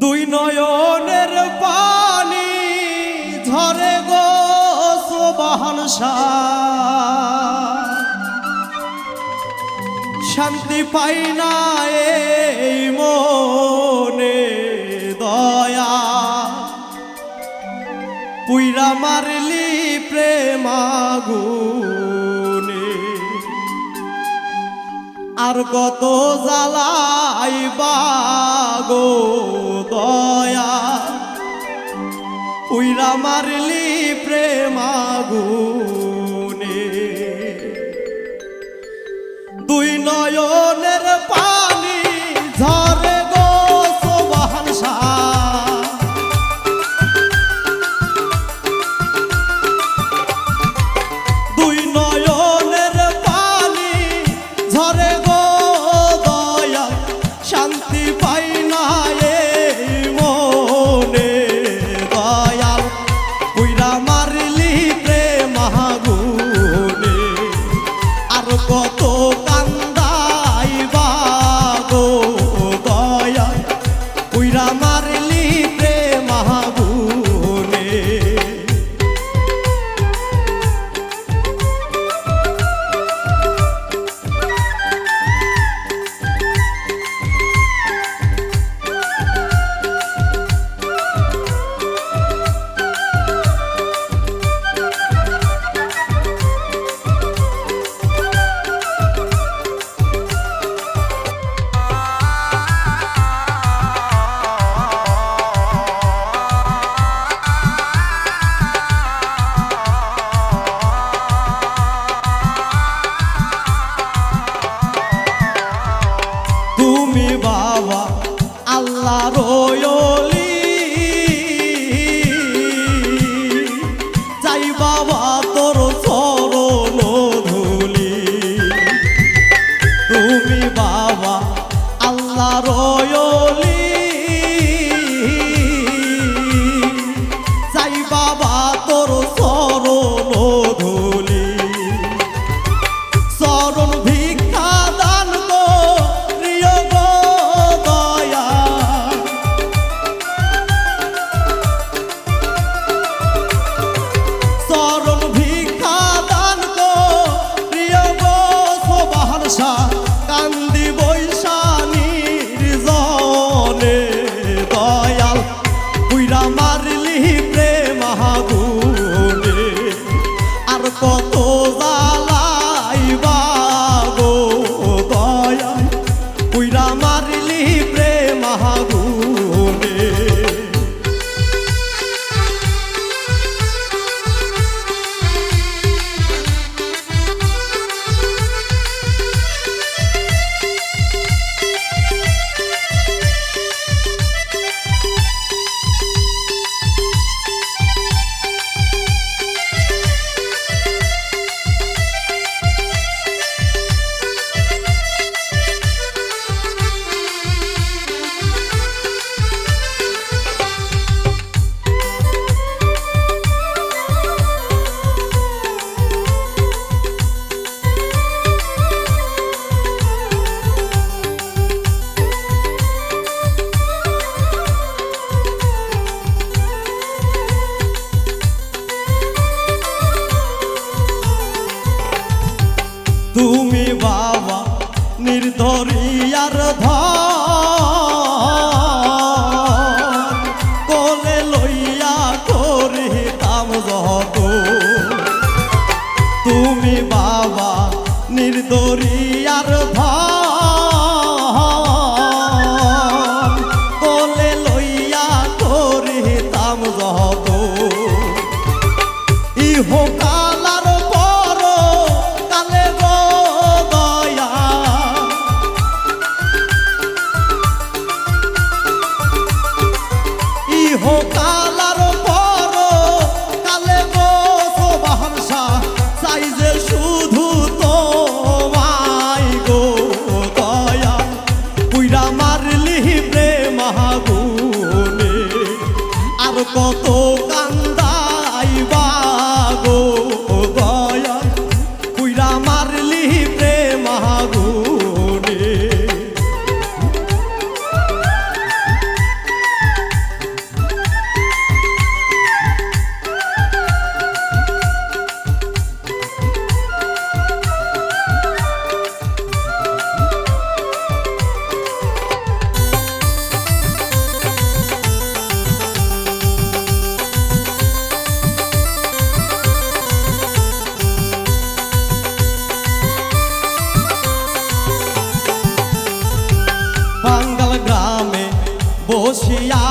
দুই নয়নের পানি ধরে গো সোবাহান শান্তি পাই না এই মনে দয়া। পুইরা মারলি প্রেমাগু আর কত জালাই বাগো দয়া। উইরা মারলি প্রেমাগুনে দুই নয় no ponto নদীর ধরে como. বসিয়া